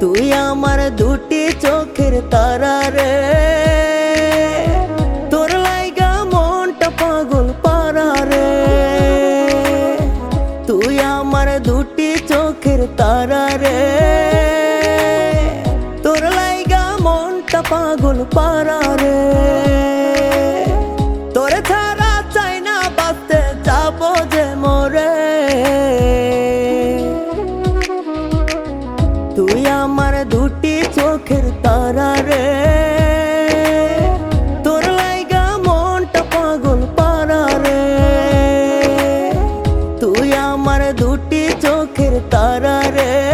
তুই আমার দুটি চোখের তারা রে। তোর লাইগা মনটা পাগল পারা রে। তুই আমার দুটি চোখের তারা রে। তোর লাইগা মনটা পাগল পারা রে। তুই আমার দুটি চোখের তারা রে। তোর লাইগা মনটা পাগল পারা রে। তুই আমার দুটি চোখের তারা রে।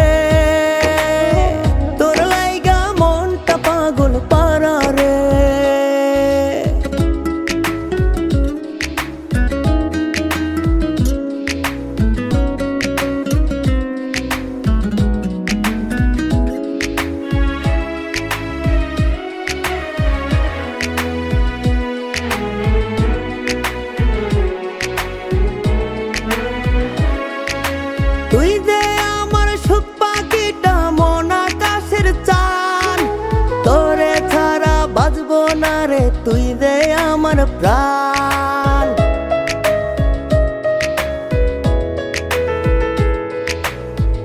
না রে তুই দে আমার প্রাণ।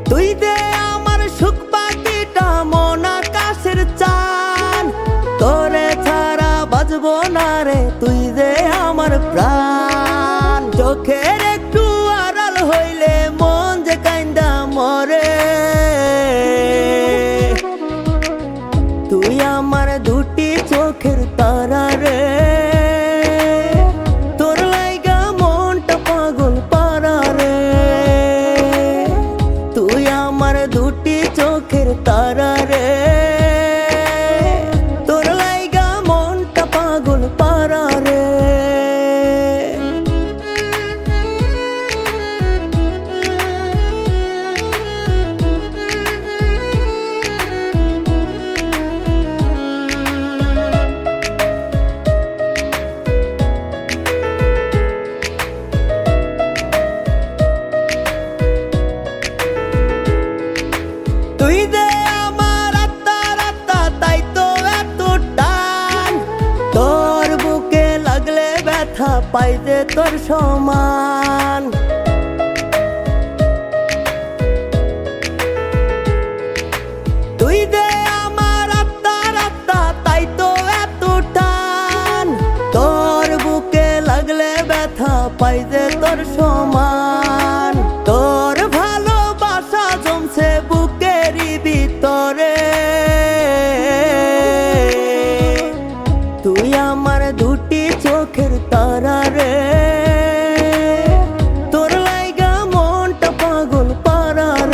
তুই দে আমার সুখ পাখিটা, মন আকাশের চান তোরে ছাড়া বাজবো না রে, তুই দে আমার প্রাণ। তুই আমার দুটি চোখের তারা রে। কথা পাইতে তোর সমান। তুই আমার তোর বুকে লাগলে ব্যথা পাইতে তোর সমান। তোর ভালোবাসা জমছে বুকেরই ভিতরে। আমার দুটি চোখের তারা রে তোর লাইগা মনটা পাগল পাড়ার।